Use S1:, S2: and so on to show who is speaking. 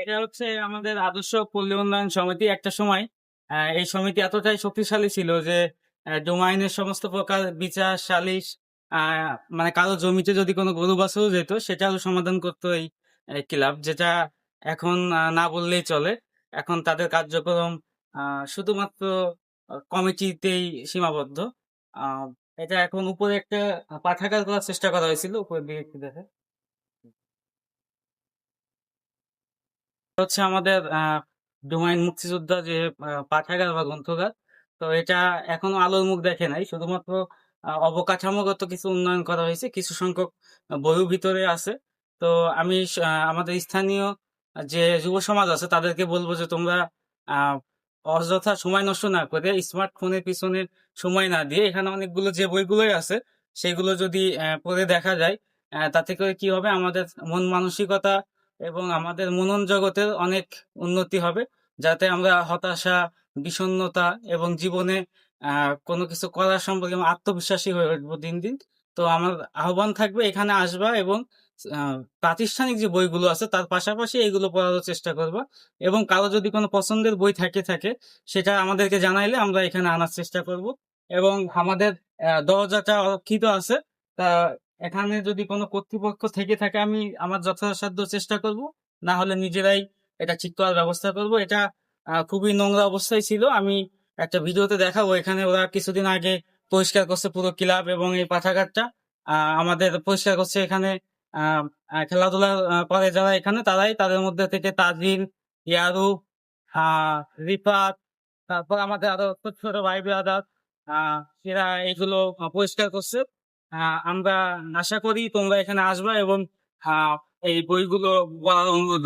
S1: এটা হচ্ছে আমাদের আদর্শ পল্লী উন্নয়ন সমিতি একটা সময়। এই সমিতি এতটাই শক্তিশালী ছিল যে ডোমাইনের সমস্ত প্রকার বিচার, সালিশ মানে কারও জমিতে যদি কোনো গরু বাছুর যেত সেটাও সমাধান করতো এই ক্লাব, যেটা এখন না বললেই চলে। এখন তাদের কার্যক্রম শুধুমাত্র কমিটিতেই সীমাবদ্ধ। এটা এখন উপরে একটা পাঠাগার করার চেষ্টা করা হয়েছিল দিকে একটু দেখে হচ্ছে আমাদের ডোমাইন মুক্তিযোদ্ধা যে পাঠাগার বা গ্রন্থগার, তো এটা এখনও আলোর মুখ দেখে নাই। শুধুমাত্র অবকাঠামোগত কিছু উন্নয়ন করা হয়েছে, কিছু সংখ্যক বইও ভিতরে আছে। তো আমি আমাদের স্থানীয় যে যুব সমাজ আছে, তাদেরকে বলব যে তোমরা অযথা সময় নষ্ট না করে স্মার্টফোনের পিছনে সময় না দিয়ে এখানে অনেকগুলো যে বইগুলোই আছে, সেগুলো যদি পড়ে দেখা যায় তাতে করে কি হবে? আমাদের মন মানসিকতা এবং আমাদের মনন জগতের অনেক উন্নতি হবে, যাতে আমরা হতাশা, বিষণ্ণতা এবং জীবনে কোনো কিছু করার সম্পর্কে আত্মবিশ্বাসী হয়ে উঠবো দিন দিন। তো আমার আহ্বান থাকবে এখানে আসবা এবং প্রাতিষ্ঠানিক যে বইগুলো আছে তার পাশাপাশি এগুলো পড়ারও চেষ্টা করবা এবং কারও যদি কোনো পছন্দের বই থাকে থাকে সেটা আমাদেরকে জানাইলে আমরা এখানে আনার চেষ্টা করব এবং আমাদের দরজাটা অরক্ষিত আছে। তা এখানে যদি কোনো কর্তৃপক্ষ থেকে থাকে আমি আমার যথাসাধ্য চেষ্টা করব। না হলে নিজেরাই এটা ঠিক করার ব্যবস্থা করব। এটা খুবই নোংরা অবস্থায় ছিল। আমি একটা ভিডিওতে দেখাবো এখানে ওরা কিছুদিন আগে পরিষ্কার করছে পুরো ক্লাব এবং এই পাঠাগারটা। আমাদের পরিষ্কার করছে এখানে আহ, আহ, খেলাধুলা করে যারা এখানে তারাই তাদের মধ্যে থেকে তাজিন ইয়ারু রিফাত তারপর আমাদের আরও ছোট ছোট ভাই ব্রাদার এরা এগুলো পরিষ্কার করছে। আমরা আশা করি তোমরা এখানে আসবা এবং এই বইগুলো অনুরোধ